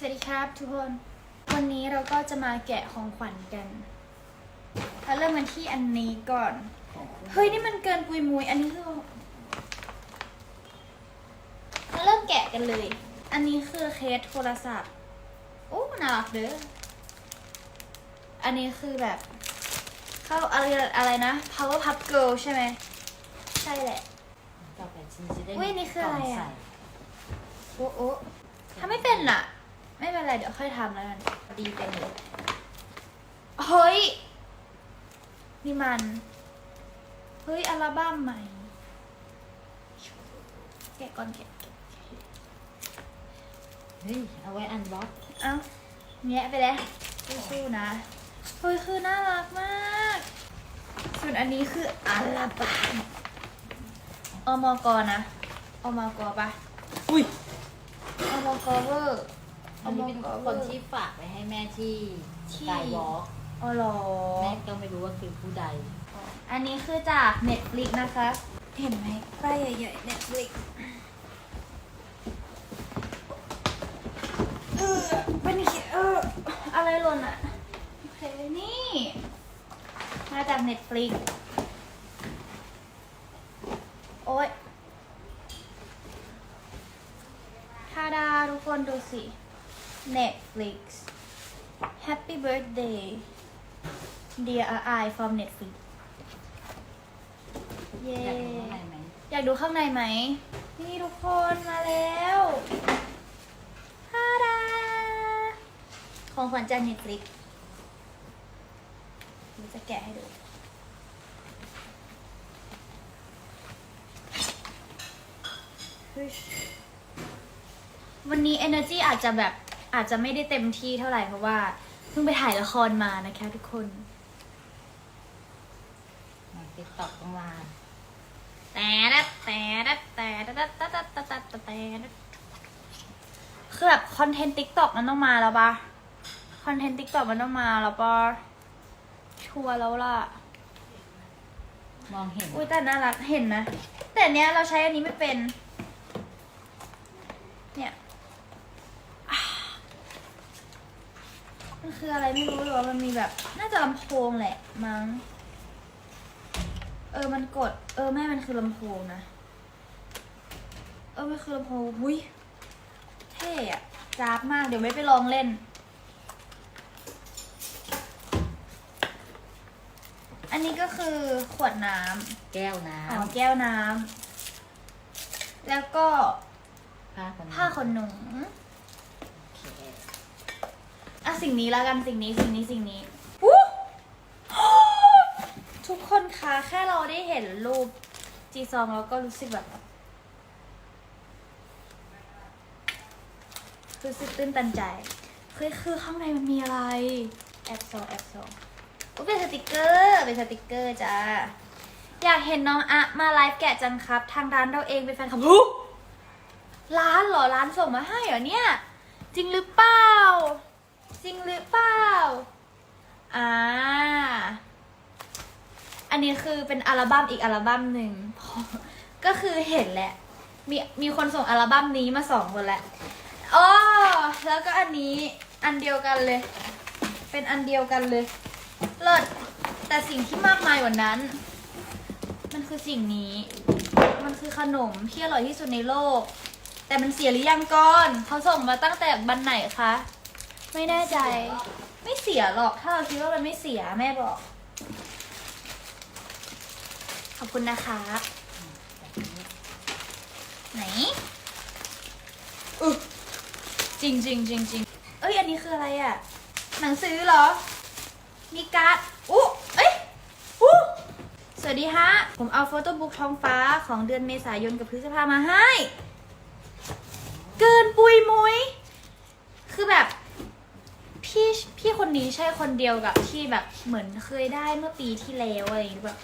สวัสดีครับทุกคน วันนี้เราก็จะมาแกะของขวัญกันเราเริ่มกันที่อันนี้ก่อน เฮ้ยนี่มันเกินปุยมุยอันนี้คือเราเริ่มแกะกันเลย อันนี้คือเคสโทรศัพท์โอ้น่ารักเด้อ อันนี้คือแบบ เข้าอะไรอะไรนะ power pup girl ใช่ไหม ใช่แหละ ต่อไปฉันจะได้อุ๊ยนี่คืออะไรอะกล่งใส่โอ้โอ้ถ้าไม่เป็นอะ ไม่เป็นไรเดี๋ยวค่อยทำแล้วกันดีเป็นเลยเฮ้ย นี่มัน เฮ้ย อัลบั้มใหม่ แกะก่อนแกะแกะแกะเฮ้ย เอาไว้อันบ็อกเอ้าแงะไปแล้วสู้ๆนะ เฮ้ย คือน่ารักมาก ส่วนอันนี้คืออัลบั้มอมกนะอมกปะอุ้ยอมกเวอร์ อันนี้เป็นอมกคนที่ฝากไว้ให้แม่ที่ที่สกายวอล์กอ๋อเหรอแม่ก็ไม่รู้ว่าคือผู้ใด อันนี้คือจาก Netflix นะคะ เห็นไหมป้ายใหญ่ๆ Netflix เออเป็นอย่างงี้เอออะไรหล่นอะโอเคนี่ มาจาก Netflix โอ๊ยทาดาทุกคนดูสิ Netflix Happy birthday Dear I from Netflix เย้อยากรู้อะไรไหมอยากดูข้างในไหม นี่ทุกคนมาแล้วฮาดาของขวัญจาก Netflix เดี๋ยวจะแกะให้ดูเฮ้ยวันนี้ energy อาจจะแบบ อาจจะไม่ได้เต็มที่เท่าไหร่เพราะว่าเพิ่งไปถ่ายละครมานะคะทุกคนติ๊กต็อกต้องมาแต่ดัดแต่ดัดแต่ดัดแต่ดัดแต่ดัดแต่ดัดคือแบบคอนเทนต์ติ๊กต็อกมันต้องมาแล้วปะคอนเทนต์ติ๊กต็อกมันต้องมาแล้วปะชัวร์แล้วล่ะ มองเห็นอุ้ยแต่น่ารักเห็นนะ แต่เนี้ยเราใช้อันนี้ไม่เป็น เนี่ยอ่า มันคืออะไรไม่รู้หรือว่ามันมีแบบ น่าจะลำโพงแหละมั้ง เออมันกด เออแม่มันคือลำโพงนะ เออมันคือลำโพงหุ้ยเท่อะจ้าบมาก เดี๋ยวไม่ไปลองเล่น อันนี้ก็คือขวดน้ำแก้วน้อ๋อแก้วน้ำแล้วก็ำผ้าขนหนูผ้าขนหนูโอเคอะ สิ่งนี้แล้วกันสิ่งนี้สิ่งนี้สิ่งนี้อู้ทุกคนคะแค่เราได้เห็นรูปจีซองเราก็รู้สึกแบบรู้สึกตื้นตันใจเฮ้ยคือข้างในมันมีอะไรแอบโซแอบโซอุ๊ยเป็นสติกเกอร์เป็นสติกเกอร์จ้าอยากเห็นน้องอะมาไลฟ์แกะจังครับ ทางร้านเราเองเป็นแฟนคลับร้านเหรอร้านส่งมาให้เหรอเนี่ย จริงหรือเปล่า จริงหรือเปล่า อ่า อันนี้คือเป็นอัลบั้มอีกอัลบั้มหนึ่ง ก็คือเห็นแหละ มีมีคนส่งอัลบั้มนี้มาสองคนแล้วอ๋อแล้วก็อันนี้อันเดียวกันเลย เป็นอันเดียวกันเลย เลิศ แต่สิ่งที่มากมายกว่านั้น มันคือสิ่งนี้ มันคือขนมที่อร่อยที่สุดในโลก แต่มันเสียหรือยังก่อน เขาส่งมาตั้งแต่บันไหนคะ ไม่แน่ใจ ไม่เสียหรอก ถ้าเราคิดว่ามันไม่เสียแม่บอก ขอบคุณนะครับไหนอึจริงจริงจริงจริงเอ้ยอันนี้คืออะไรอะ่ะหนังสือเหรอ มีการ์ดอู้เอ้ยอู้สวัสดีฮะ ผมเอาโฟโต้บุ๊กท้องฟ้าของเดือนเมษายนกับพฤษภามาให้ เกินปุยมุย คือแบบ พี่พี่ คนนี้ใช่คนเดียวกับที่แบบเหมือนเคยได้เมื่อปีที่แล้วอะไรอย่างเงี้ยแบบ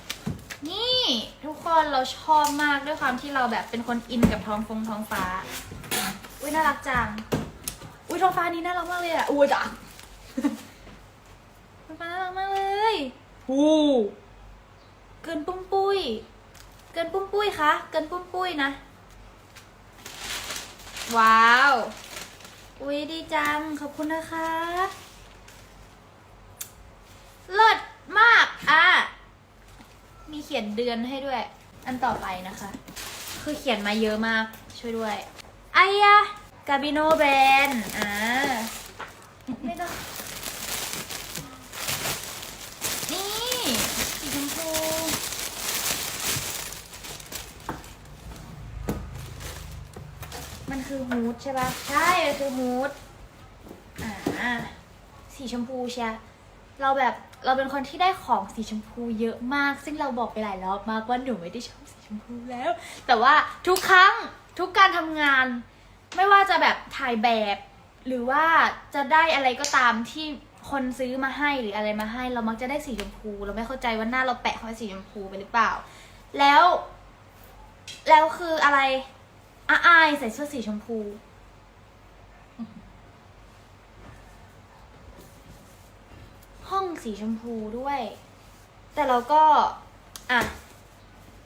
นี่ทุกคนเราชอบมากด้วยความที่เราแบบเป็นคนอินกับท้องฟงท้องฟ้า อุ้ยน่ารักจัง อุ้ยท้องฟ้านี้น่ารักมากเลยอะอุ้ยจ้ะท้องฟ้าน่ารักมากเลยหูเกินปุ้มปุ้ย เกินปุ้มปุ้ยคะเกินปุ้มปุ้ยนะ ว้าว อุ๊ยดีจัง ขอบคุณนะคะ เลิศมากอะมีเขียนเดือนให้ด้วย อันต่อไปนะคะ คือเขียนมาเยอะมากช่วยด้วยไอ้ยะกาบิโนแบรนด์อ่าไม่ต้องนี่สีชมพูมันคือฮูดใช่ปะใช่มันคือฮูดอ่าสีชมพูเชียเราแบบ เราเป็นคนที่ได้ของสีชมพูเยอะมาก ซึ่งเราบอกไปหลายรอบมากว่าหนูไม่ได้ชอบสีชมพูแล้ว แต่ว่าทุกครั้งทุกการทำงาน ไม่ว่าจะแบบถ่ายแบบ หรือว่าจะได้อะไรก็ตามที่คนซื้อมาให้หรืออะไรมาให้ เรามักจะได้สีชมพู เราไม่เข้าใจว่าหน้าเราแปะเขาสีชมพูไปหรือเปล่า แล้ว แล้วคืออะไรอาอายใส่เสื้อสีชมพู ห้องสีชมพูด้วย แต่เราก็ อะ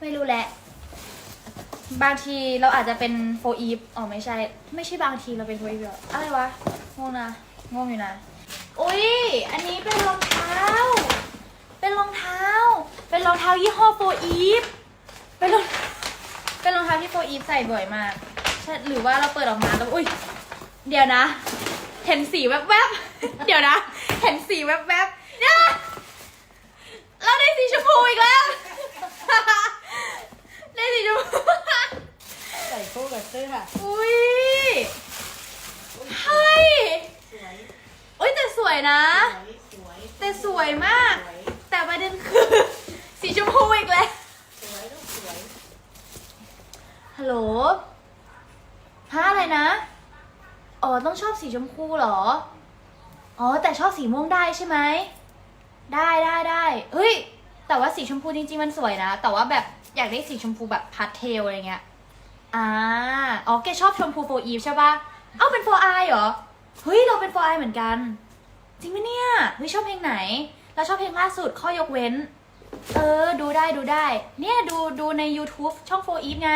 ไม่รู้แหละ บางทีเราอาจจะเป็นโฟอีฟอ๋อไม่ใช่ ไม่ใช่บางทีเราเป็นโฟอีฟหรออะไรวะงงนะงงอยู่นะอุ้ยอันนี้เป็นรองเท้า เป็นรองเท้า เป็นรองเท้ายี่ห้อโฟอีฟเป็นรองเป็นรองเท้าที่โฟอีฟใส่บ่อยมากใช่หรือว่าเราเปิดออกมาแล้วอุ้ยเดี๋ยวนะ เห็นสีแวบๆ เดี๋ยวนะ เห็นสีแวบๆเนี่ยเราได้สีชมพูอีกแล้ว ได้สีชมพู ใส่คู่กับเสื้ออุ้ย เฮ้ย สวยอุ้ยแต่สวยนะ สวยแต่สวยมากแต่ประเด็นคือ สีชมพูอีกแล้ว สวยลูกสวยฮัลโหลฮะอะไรนะ อ๋อต้องชอบสีชมพูเหรอ อ๋อแต่ชอบสีม่วงได้ใช่ไหม ได้ได้ได้เฮ้ย แต่ว่าสีชมพูจริง ๆ มันสวยนะ แต่ว่าแบบอยากได้สีชมพูแบบพาสเทลอะไรเงี้ย อ่า อ๋อแกชอบชมพูโฟอีฟใช่ปะเอ้าเป็นโฟไอเหรอ เฮ้ยเราเป็นโฟไอเหมือนกัน จริงไหมเนี่ย เฮ้ยชอบเพลงไหน เราชอบเพลงล่าสุดข้อยกเว้น เออ ดูได้ดูได้ เนี่ยดูดูใน YouTube ช่อง4 Eve ไง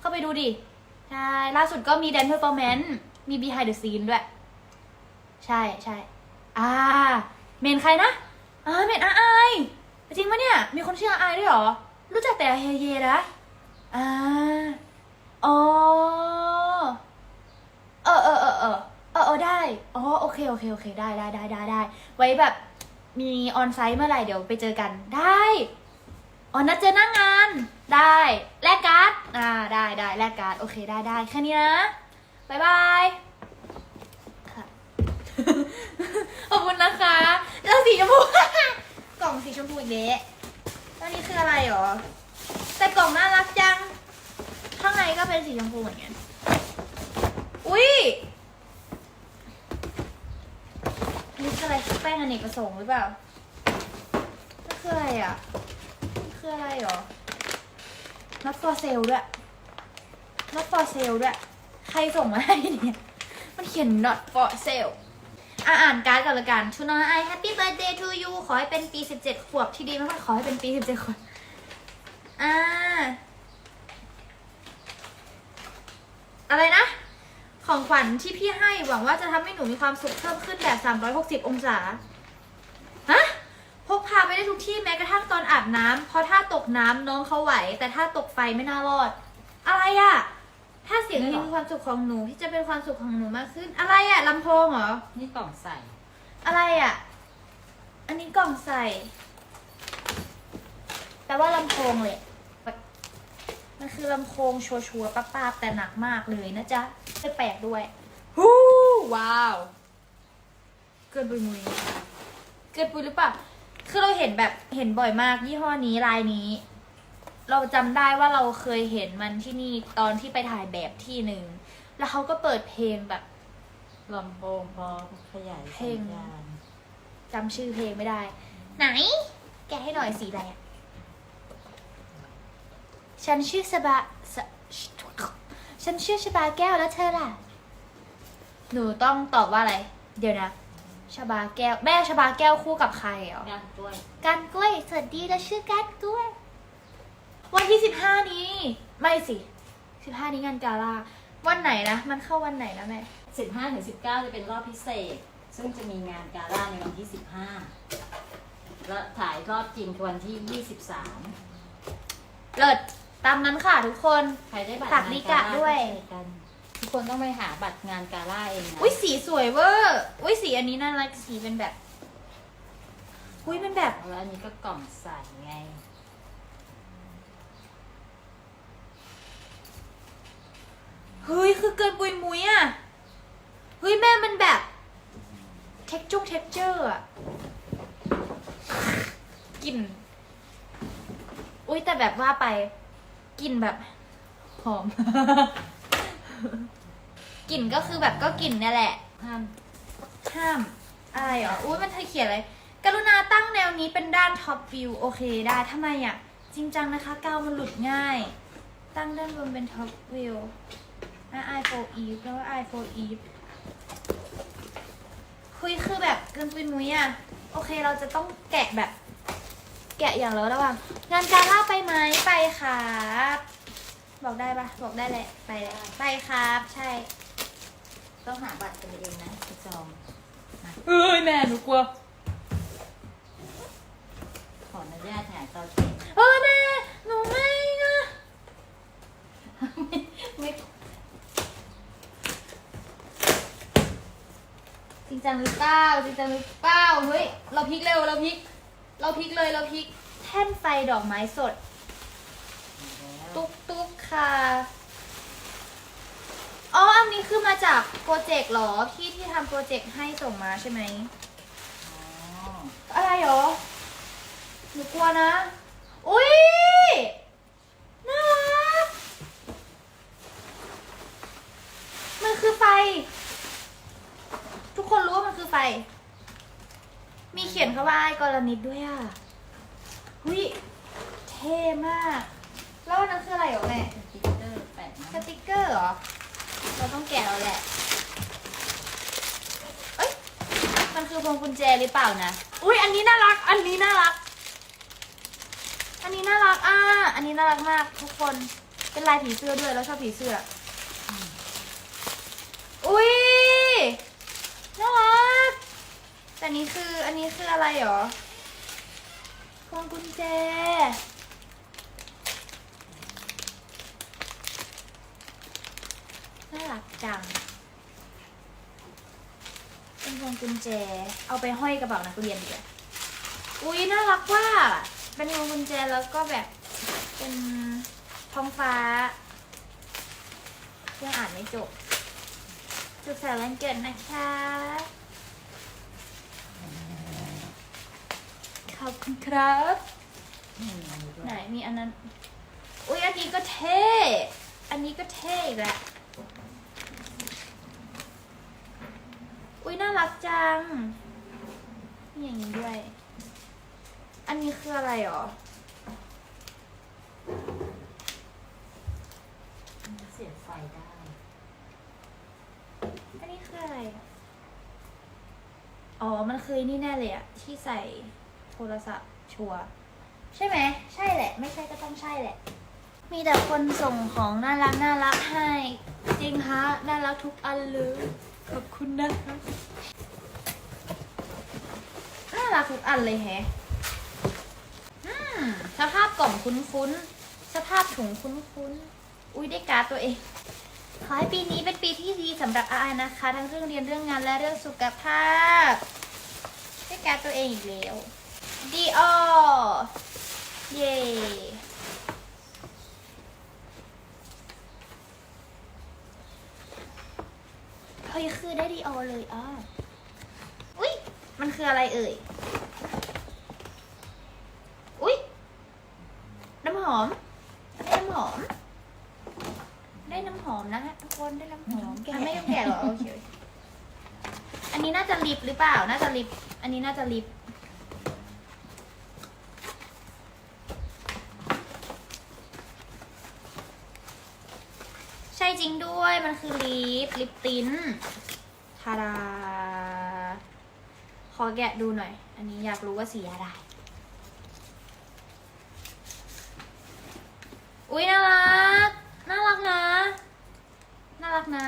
เข้าไปดูดิ ใช่ ล่าสุดก็มี Dance Performance มี มี Behind the Scene ด้วย ใช่ใช่อ่า เมนใครนะอ่าเมนอาไอจริงปะเนี่ย มีคนชื่ออาไอด้วยหรอ รู้จักแต่เฮเยนะอ่าอ๋อเออเออเออเออเออเออได้อ๋อโอเคโอเคโอเคได้ได้ได้ได้ได้ไว้แบบมีออนไซต์เมื่อไหร่เดี๋ยวไปเจอกันได้อ๋อนัดเจอหน้างงาน ได้ แลกการ์ดอ่าได้ได้แลกการ์ดโอเคได้ได้แค่นี้นะ บายบายค่ะ ขอบคุณนะคะแล้วสีชมพู กล่องสีชมพูอีกเละแล้วนี่คืออะไรหรอ แต่กล่องน่ารักจัง ข้างในก็เป็นสีชมพูเหมือนกัน อุ้ยนี่คืออะไรแป้งอเนกประสงค์หรือเปล่านี่คืออะไรอะนี่คืออะไรหรอ not for sale ด้วย not for sale ด้วย ใครส่งมาให้เนี่ย มันเขียน not for sale อะอ่านการ์ดกันละกัน To น้อยไอ Happy birthday to you ขอให้เป็นปี 17 ขวบที่ดีมากๆขอให้เป็นปี 17 ขวบ อ่า อะไรนะ ของขวัญที่พี่ให้หวังว่าจะทำให้หนูมีความสุขเพิ่มขึ้นแบบ 360 องศา ฮะ พกพาไปได้ทุกที่แม้กระทั่งตอนอาบน้ำเพราะถ้าตกน้ำน้องเขาไหว แต่ถ้าตกไฟไม่น่ารอด อะไรอะ ถ้าเสียงเพลงคือความสุขของหนูที่จะเป็นความสุขของหนูมากขึ้น อะไรอะลำโพงเหรอ นี่กล่องใส่ อะไรอะอันนี้กล่องใส่แต่ว่าลำโพงเลยมันคือลำโพงชัวร์ๆป้าๆแต่หนักมากเลยนะจ๊ะแปลกๆด้วยฮู้ว้าว เกินปุยมุยเกินปุยหรือเปล่า คือเราเห็นแบบเห็นบ่อยมากยี่ห้อนี้ลายนี้ เราจำได้ว่าเราเคยเห็นมันที่นี่ตอนที่ไปถ่ายแบบที่หนึ่ง แล้วเขาก็เปิดเพลงแบบ ลำโพงพอขยายเพลสังญญาณจำชื่อเพลงไม่ได้ ไหน แกะให้หน่อยสีอะไรอะฉันชื่อสบาสฉันชื่อชบาแก้วแล้วเธอล่ะ หนูต้องตอบว่าอะไร เดี๋ยวนะชบาแก้ว แม่ชบาแก้วคู่กับใครเหรองานด้วย กันกล้วยสวัสดีเราชื่อกันกล้วย วันที่สิบห้านี้ ไม่สิสิบห้านี้งานกาล่าวันไหนนะ มันเข้าวันไหนนะแม่สิบห้าถึงสิบเก้าจะเป็นรอบพิเศษ ซึ่งจะมีงานกาล่าในวันที่สิบห้าแล้วถ่ายรอบจริงวันที่ยี่สิบสามเลิศตามนั้นค่ะทุกคนใครได้บัตรฝากลิกะด้วยพิเศษกันทุกคนต้องไปหาบัตรงานกาล่าเองนะอุ้ยสีสวยเวอร์อุ้ยสีอันนี้น่ารักสีเป็นแบบ อุ้ยเป็นแบบ แล้วอันนี้ก็กล่องใส่ไง เฮ้ยคือเกินปุยมุยอะ เฮ้ยแม่มันแบบ เท็กจุ้งเท็กเจอร์อะกลิ่น อุ้ยแต่แบบว่าไปกลิ่นแบบหอม กลิ่นก็คือแบบก็กลิ่นเนี่ยแหละ ห้าม ห้าม อะไรเหรออุ้ยมันเธอเขียนอะไร กรุณาตั้งแนวนี้เป็นด้านท็อปวิวโอเคได้ทำไมอะ จริงจังนะคะกาวมันหลุดง่าย ตั้งด้านบนเป็นท็อปวิว อะ i for eve แล้วว่า i for eve คุยคือแบบเกินปุยมุ้ยอะโอเคเราจะต้องแกะแบบ แกะอย่างแล้วระหว่างงานการล่าไปไหมไปครับบอกได้ปะบอกได้แหละไปเลยไปครับ ใช่ ต้องหาบัตรกันเองนะไปจองเอ้ยแม่หนูกลัว ขออนุญาตถ่ายตอนเช้า เออแม่หนูไม่นะ ไม่ จริงจังหรือเปล่าจริงจังหรือเปล่าเฮ้ยเราพลิกเร็วเราพลิก เราพลิกเลยเราพลิกแท่นไฟดอกไม้สด ตุ๊กตุ๊กค่ะอ๋ออันนี้คือมาจากโปรเจกต์เหรอพี่ที่ทำโปรเจกต์ให้ส่งมาใช่ไหมอ๋ออะไรหรอหนูกลัวนะ อุ้ยน่ารักมันคือไฟ คนรู้ว่ามันคือไฟ มีเขียนคำว่าไอ้กรณิตด้วยอะหุยเท่มาก แล้วอันนั้นคืออะไรเหรอแม่สติ๊กเกอร์แปะสนะติกเกอร์เหรอ เราต้องแกะเราแหละ เอ้ย มันคือพวงกุญแจหรือเปล่านะ อุ้ยอันนี้น่ารัก อันนี้น่ารัก อันนี้น่ารักอะอันนี้น่ารักมากทุกคน เป็นลายผีเสื้อด้วยแล้วชอบผีเสื้อออุ้ยน่ารักแต่ อันนี้คืออันนี้คืออะไรหรอพวงกุญแจ น่ารักจัง เป็นพวงกุญแจ เอาไปห้อยกระเป๋านักเรียนดีกว่าอุ้ยน่ารักว่า เป็นพวงกุญแจแล้วก็แบบเป็นท้องฟ้ายังอ่านไม่จบสุดสันต์วันเกิดนะคะ อบคุณครับ ไหนมีอันนั้น อุ้ยอันนี้ก็เท่ อันนี้ก็เท่อีกแหละ อุ้ยน่ารักจัง มีอย่างนี้ด้วย อันนี้คืออะไรหรอเสียบไฟได้ อันนี้คืออะไร อ๋อ มันคือนี่แน่เลยอะที่ใส่ โทรศัพท์ชัวร์ใช่ไหม ใช่แหละ ไม่ใช่ก็ต้องใช่แหละ มีแต่คนส่งของน่ารักน่ารักให้ จริงฮะน่ารักทุกอันเลย ขอบคุณนะคะน่ารักทุกอันเลยแฮะอืมสภาพกล่องคุ้นๆ สภาพถุงคุ้นๆ อุ้ยได้การ์ดตัวเอง ขอให้ปีนี้เป็นปีที่ดีสำหรับอาอนะคะ ทั้งเรื่องเรียนเรื่องงานและเรื่องสุขภาพ ได้การดตัวเองอีกแล้ว ดีออเย่เฮ้ยคือได้ดีออเลยอะอุ๊ย มันคืออะไรเอ่ย อุ๊ย น้ำหอม ได้น้ำหอม ได้น้ำหอมนะฮะทุกคนได้น้ำหอมอะไม่ต้องแกะหรอโอเคอันนี้น่าจะลิปหรือเปล่า น่าจะลิป อันนี้น่าจะลิป จริงด้วย มันคือลิป ลิปติ้นทาดาขอแกะดูหน่อย อันนี้อยากรู้ว่าสีอะไร อุ้ยน่ารัก น่ารักนะ น่ารักนะ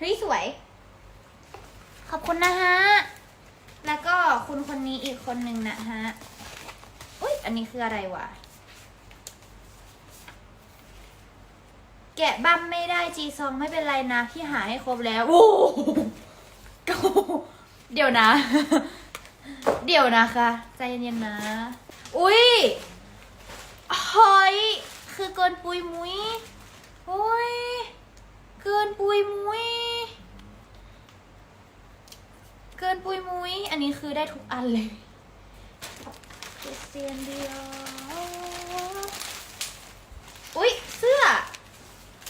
เฮ้ยสวย ขอบคุณนะฮะ แล้วก็คุณคนนี้อีกคนหนึ่งนะฮะ อุ้ยอันนี้คืออะไรวะ แกะบั้มไม่ได้ จีซองไม่เป็นไรนะที่หาให้ครบแล้วโอ้โหโอ้โหเดี๋ยวนะ เดี๋ยวนะคะ ใจเย็นๆนะ อุ้ยเฮ้ยคือเกินปุยมุ้ยโอ้ยเกินปุยมุ้ยเกินปุยมุ้ยอันนี้คือได้ทุกอันเลยเจ็ดเซียนเดียว อุ้ยเสื้อ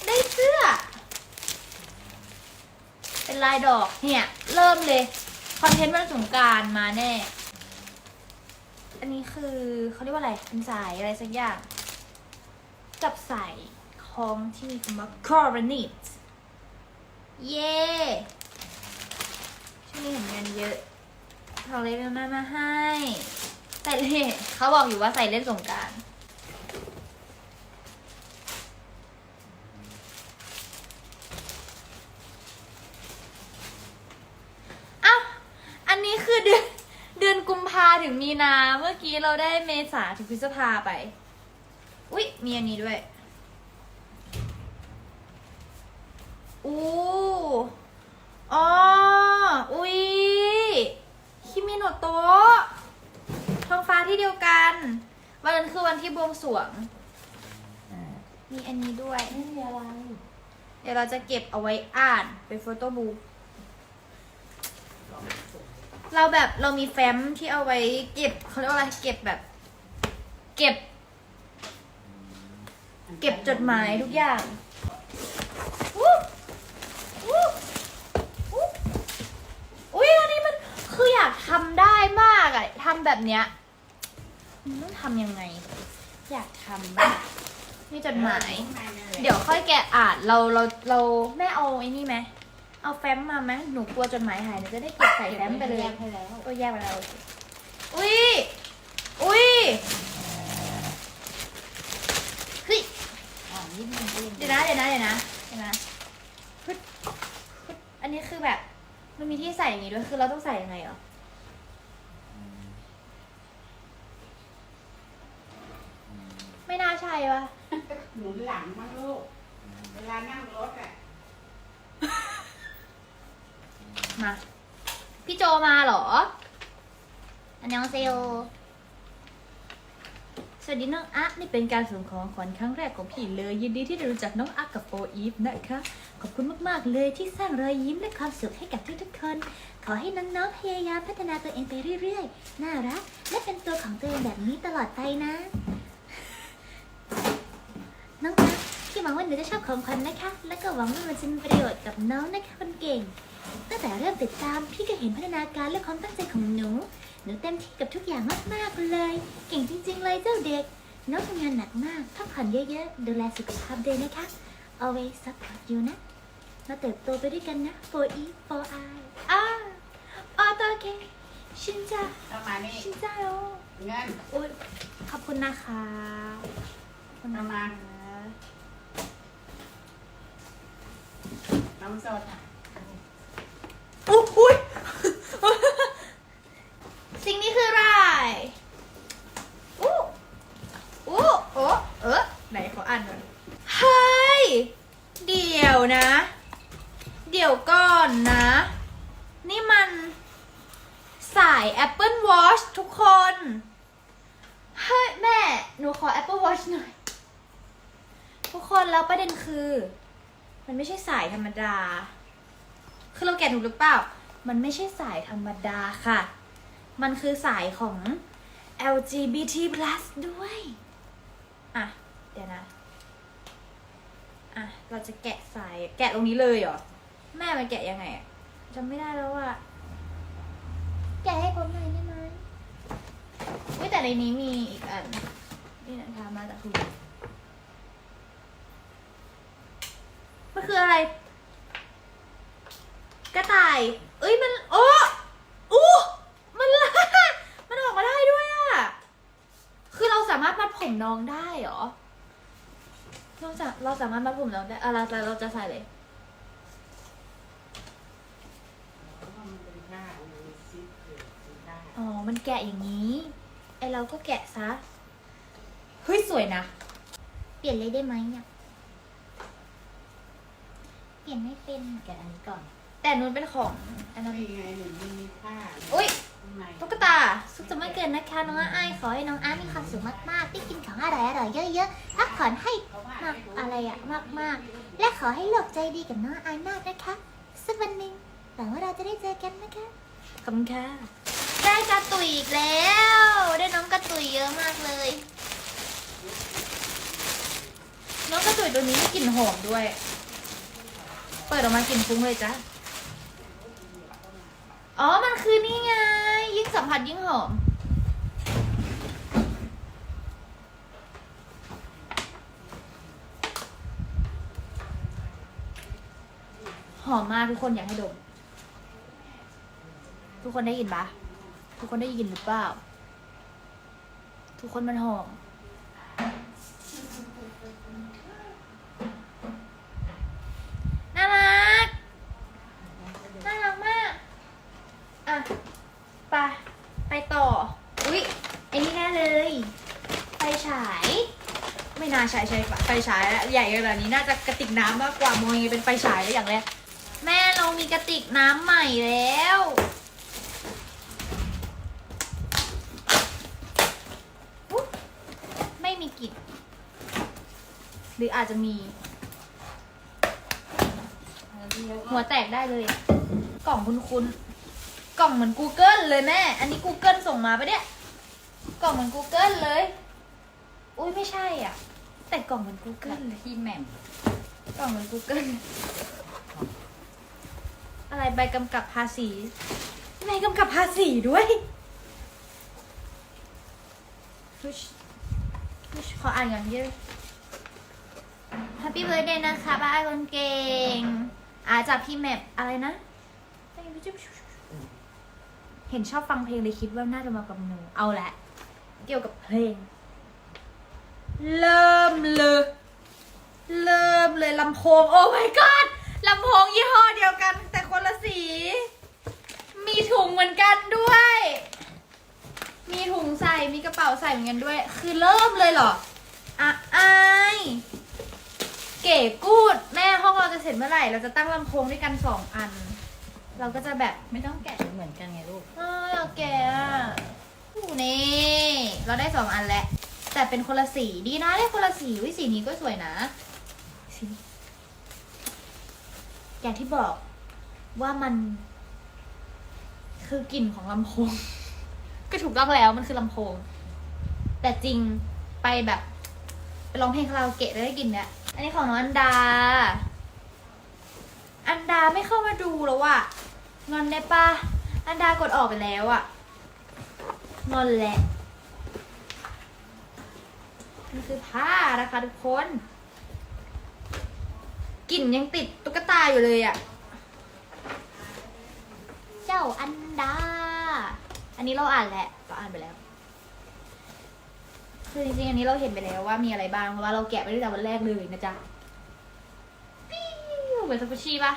ได้เสื้อ เป็น ลายดอกเนี่ยเริ่มเลยคอนเทนต์วันสงการมาแน่ อันนี้คือเขาเรียกว่าอะไรเป็นสายอะไรสักอย่าง จับใส่ของที่มีคำว่า coronet เย้ช่วงนี้เห็นเงินเยอะเขาเลยเป็นมามาให้ใส่เล่นเขาบอกอยู่ว่าใส่เล่นสงการ อ้าวอันนี้คือเดือนเดือนกุมภา ถึงมีนา เมื่อกี้เราได้เมษาถึงพฤษภาไป อุ๊ย มีอันนี้ด้วย อู้อ๋ออุ๊ย คิมิโนโตะท้องฟ้าที่เดียวกัน วันนั้นคือวันที่บวงสรวง มีอันนี้ด้วย ไม่มีอะไร เดี๋ยวเราจะเก็บเอาไว้อ่านเป็นโฟโต้บุ๊ก เราแบบเรามีแฟ้มที่เอาไว้เก็บเขาเรียกว่าอะไรเก็บแบบ เก็บ เก็บจดหมายทุกอย่างอู้อู้อู้อุ้ยอันนี้มันคืออยากทำได้มากอะทำแบบเนี้ยมันต้องทำยังไง อยากทำบ้างมีจดหมาย เดี๋ยวค่อยแกะอ่านเราเราเราแม่เอาไอ้นี่ไหม เอาแฟ้มมาไหมหนูกลัวจดหมายหายหนูจะได้เก็บใส่แฟ้มไปเลยแยกให้แล้วก็แยกไปแล้วโอเคอุ้ยอุ้ยเฮ้ยอ่านนิดนึงก็ยังเดี๋ยวนะเดี๋ยวนะเดี๋ยวนะเดี๋ยวนะฮึดฮึดอันนี้คือแบบมันมีที่ใส่อย่างงี้ด้วยคือเราต้องใส่ยังไงเหรอไม่น่าใช่วะหนุนหลังมั้งลูกเวลานั่งรถอะ มา พี่โจมาเหรอ อันยองเซโยสวัสดีน้องอักนี่เป็นการส่งของขวัญครั้งแรกของพี่เลย ยินดีที่ได้รู้จักน้องอักกับโฟอีฟนะคะ ขอบคุณมากๆเลยที่สร้างรอยยิ้มและความสุขให้กับทุกๆคน ขอให้น้องๆพยายามพัฒนาตัวเองไปเรื่อยๆ น่ารัก และเป็นตัวของตัวเองแบบนี้ตลอดไปนะ น้องอักพี่หวังว่าหนูจะชอบของขวัญนะคะ และก็หวังว่ามันจะมีประโยชน์กับน้องนะคะคนเก่ง ตั้งแต่เริ่มติดตามพี่ก็เห็นพัฒนาการและความตั้งใจของหนู หนูเต็มที่กับทุกอย่างมากๆเลย เก่งจริง ๆ เลยเจ้าเด็ก น้องทำงานหนักมากพักผ่อนเยอะๆ ดูแลสุขภาพด้วยนะคะ always support you นะเราเติบโตไปด้วยกันนะ for e for I อ่าออโตเคชินจ้าเอามานี่ชินจ้าโอเงิน อุ้ยขอบคุณนะคะขอบคุณนะคะ น้ำสดอุ๊ย อุ๊ยสิ่งนี้คืออะไรอู้อู้โอ้เออไหนขออ่านหน่อยเฮ้ย เดี๋ยวนะ เดี๋ยวก่อนนะ นี่มันสาย Apple Watch ทุกคน เฮ้ย แม่ หนูขอ Apple Watch หน่อย ทุกคนแล้วประเด็นคือ มันไม่ใช่สายธรรมดา คือเราแกะถูกหรือเปล่า มันไม่ใช่สายธรรมดาค่ะ มันคือสายของ LGBT+ ด้วย อะ เดี๋ยวนะ อะ เราจะแกะสาย แกะตรงนี้เลยเหรอ แม่มันแกะยังไงอะจำไม่ได้แล้วอะแกะให้ผมหน่อยได้ไหมเว้ยแต่ในนี้มีอีกอัน นี่นะคะมาจากคุณมันคืออะไร ระต่าย เอ้ยมันโอ้อู้มันละมันออกมาได้ด้วยอะ คือเราสามารถมาผมน้องได้หรอ เราจะเราสามารถมาผมน้องได้อะไรแต่เราจะใส่เลย อ๋อ มันแกะอย่างนี้ ไอเราก็แกะซะ เฮ้ยสวยนะ เปลี่ยนเลยได้ไหมเนี่ย เปลี่ยนไม่เป็น แกะอันนี้ก่อน แต่นู้นเป็นของอันนั้นนี่ไงหนูมีผ้าอุ้ยข้างในตุ๊กตาสุขสันต์วันเกิดนะคะน้องอ้ายขอให้น้องอ้ายมีความสุขมากๆได้กินของอร่อยๆเยอะๆพักผ่อนให้มากอะไรอะมากๆ และขอให้โลกใจดีกับน้องอ้ายมากนะคะสักวันหนึ่งหวังว่าเราจะได้เจอกันนะคะขอบคุณค่ะได้กระตุยอีกแล้ว ได้น้องกระตุยเยอะมากเลย น้องกระตุยตัวนี้มีกลิ่นหอมด้วย เปิดออกมากลิ่นฟุ้งเลยจ้ะ อ๋อ มันคือนี่ไง ยิ่งสัมผัสยิ่งหอม หอมมากทุกคนอยากให้ดม ทุกคนได้ยินปะทุกคนได้ยินหรือเปล่า ทุกคนมันหอม น่ารัก น่ารักมาก อะ ไป ไปต่อ อุ๊ยไอ้นี่แน่เลย ไฟฉาย ไม่ นาใช้ใช้ไฟฉายแล้วใหญ่ขนาดนี้น่าจะกระติกน้ำมากกว่ามองยังไงเป็นไฟฉายแล้วอย่างแรกแม่เรามีกระติกน้ำใหม่แล้วไม่มีกลิ่นหรืออาจจะมี หัวแตกได้เลย กล่องคุ้นๆกล่องเหมือน Google เลยแม่ อันนี้ Google ส่งมาปะเนี่ย กล่องเหมือน Google เลย อุ้ยไม่ใช่อะ แต่กล่องเหมือน Google เลยพี่แหม่มกล่องเหมือน Google อะไรใบกำกับภาษีใบกำกับภาษีด้วยฮึชฮึชขออ่านก่อนพี่ Happy birthday นะคะบ้านคนเก่งอาจากพี่แมปอะไรนะ เห็นชอบฟังเพลงเลยคิดว่าน่าจะมากับหนู เอาละ เกี่ยวกับเพลง เริ่มเลย เริ่มเลยลำโพง โอ้ my god ลำโพงยี่ห้อเดียวกัน แต่คนละสี มีถุงเหมือนกันด้วย มีถุงใส่ มีกระเป๋าใส่เหมือนกันด้วย คือเริ่มเลยเหรออะอายเก๋กูด แม่ห้องเราจะเสร็จเมื่อไหร่ เราจะตั้งลำโพงด้วยกันสองอัน เราก็จะแบบไม่ต้องแกะเหมือนกันไงลูก เอออยากแกะอะอู้นี่ เราได้สองอันแล้ว แต่เป็นคนละสีดีนะได้คนละสีวิสีนี้ก็สวยนะสีอย่างที่บอกว่ามัน คือกลิ่นของลำโพง ก็ถูกต้องแล้วมันคือลำโพง แต่จริงไปแบบไปร้องเพลงคาราโอเกะได้กลิ่นเนี่ยอันนี้ของน้องอันดา อันดาไม่เข้ามาดูแล้วอะงอนได้ปะอันดากดออกไปแล้วอะงอนแหละี่คือผ้านะคะทุกคนกลิ่นยังติดตุ๊กตาอยู่เลยอะเจ้าอันดา อันนี้เราอ่านแหละเราอ่านไปแล้ว คือจริงๆอันนี้เราเห็นไปแล้วว่ามีอะไรบ้าง เพราะว่าเราแกะไปตั้งแต่วันแรกเลยนะจ๊ะปิ้วเหมือนซากุชิปะ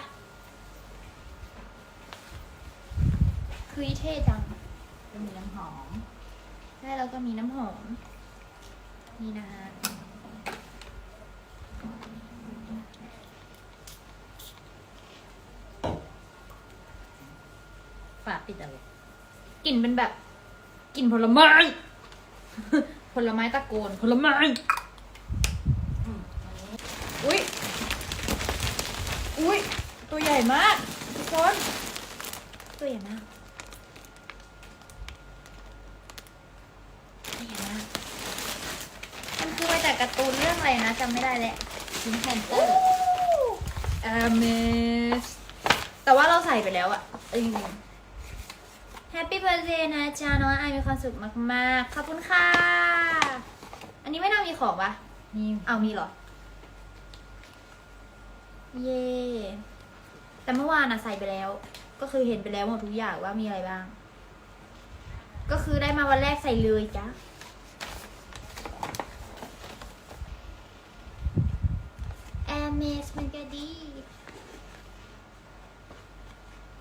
คือเท่จังมีน้ำหอมใช่แล้วก็มีน้ำหอม นี่นะฮะฝาปิดอะไรกลิ่นเป็นแบบกลิ่นผลไม้ ผลไม้ตะโกน ผลไม้ อุ้ยอุ้ยตัวใหญ่มากทุกคน ตัวใหญ่มาก ตัวใหญ่มาก มันคือมาจา กการ์ตูนเรื่องอะไรนะจำไม่ได้แล้วพิงแพนเตอร์อเมสแต่ว่าเราใส่ไปแล้วอะจริงแฮปปี้เบ t ร์ a เดย์นะจ๊ะน้องไอายมีความสุขมากๆ ขอบคุณค่ะ อันนี้ไม่น่ามีของปะมีเอามีเหรอ เย่แต่เมื่อวานอะใส่ไปแล้ว ก็คือเห็นไปแล้วหมดทุกอย่างว่ามีอะไรบ้าง ก็คือได้มาวันแรกใส่เลยจ้ะแอม เมสมันก็ดี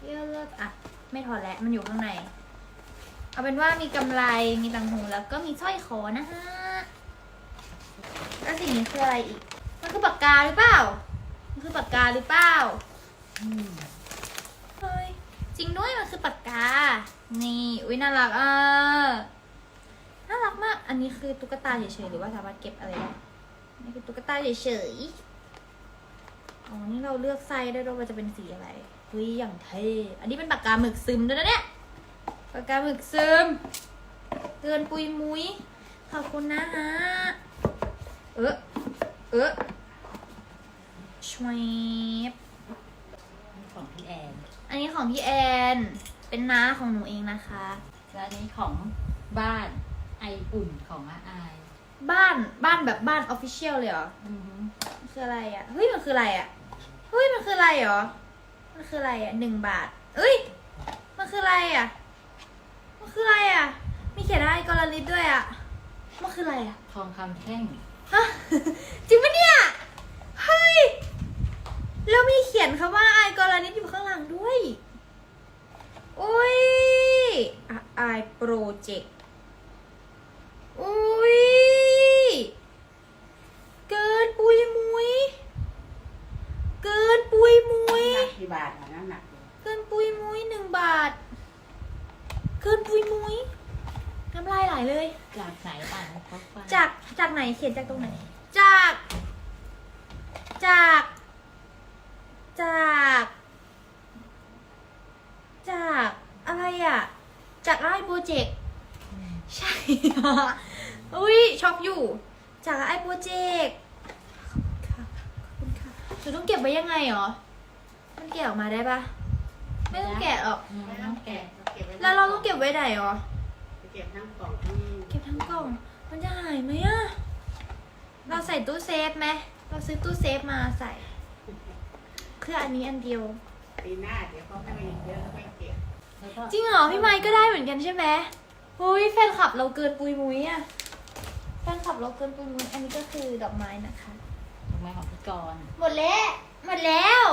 เยอะเลิกอะ ไม่ถอดแล้วมันอยู่ข้างใน เอาเป็นว่ามีกำไรมีต่างหูแล้วก็มีสร้อยคอนะฮะ แล้วสิ่งนี้คืออะไรอีก มันคือปากกาหรือเปล่า มันคือปากกาหรือเปล่าเฮ้ยจริงด้วยมันคือปากกา นี่อุ้ยน่ารักอะน่ารักมาก อันนี้คือตุ๊กตาเฉยๆหรือว่าสามารถเก็บอะไรได้นี่คือตุ๊กตาเฉยๆ อ๋อ นี่เราเลือกไส้ได้ด้วยว่าจะเป็นสีอะไรเฮ้ยอย่างเท่อันนี้เป็นปากกาหมึกซึมด้วยนะเนี่ย ปากกาหมึกซึมเกินปุยมุย ขอบคุณนะฮะ เออเออชวบของพี่แอน อันนี้ของพี่แอน เป็นน้าของหนูเองนะคะ และอันนี้ของบ้านไออุ่นของอาอายบ้านบ้านแบบบ้านออฟฟิเชียลเลยเหรอ อือฮึมันคืออะไรอะ เฮ้ย มันคืออะไรอะ เฮ้ยมันคืออะไรเหรอ มันคืออะไรอะหนึ่งบาท เอ้ย มันคืออะไรอะ มันคืออะไรอะ มีเขียนอะไรกอลลิตด้วยอะ มันคืออะไรอะ ทองคำแท่ง ฮะ จริงปะเนี่ย เฮ้ย แล้วมีเขียนคำว่าไอกอลลิตอยู่ข้างหลังด้วยอุ้ยไอโปรเจกต์อุ้ย เกินปุยมุย เกินปุยมุยหนักกี่บาทอะน้ำหนักอยู่เกินปุยมุยหนึ่งบาท เกินปุยมุยน้ำลายไหลเลย จากไหนอ่านเขาฟังจากจากไหนเขียนจากตรงไหน จาก จาก จาก จากอะไรอะ จากไอโปรเจกต์ใช่ค่ะอุ้ยช็อกอยู่ จากไอโปรเจกต์ค่ะขอบ คุณค่ะหนูต้องเก็บไว้ยังไงหรอ มันแกะออกมาได้ปะไม่ต้องแกะหรอกอืมไม่ต้ต้อองงแกะแกะเก็บไว้แล้วเราต้องเก็บไว้ไหนหรอ เก็บทั้งกล่องทั้งเก็บทั้งกล่อง มันจะหายไหมอะ เราใส่ตู้เซฟไหม เราซื้อตู้เซฟมาใส่เพื่ออันนี้อันเดียว ปีหน้าเดี๋ยวเขาให้มาอีกเยอะแล้วไม่เก็บแล้วก็จริงเหรอพี่ไม้ก็ได้เหมือนกันใช่ไหมอุ้ยแฟนคลับเราเกินปุยมุ้ยอะแฟนคลับเราเกินปุยมุ้ยอันนี้ก็คือดอกไม้นะคะดอ ก่อน หมดแล้ว หมดแล้ว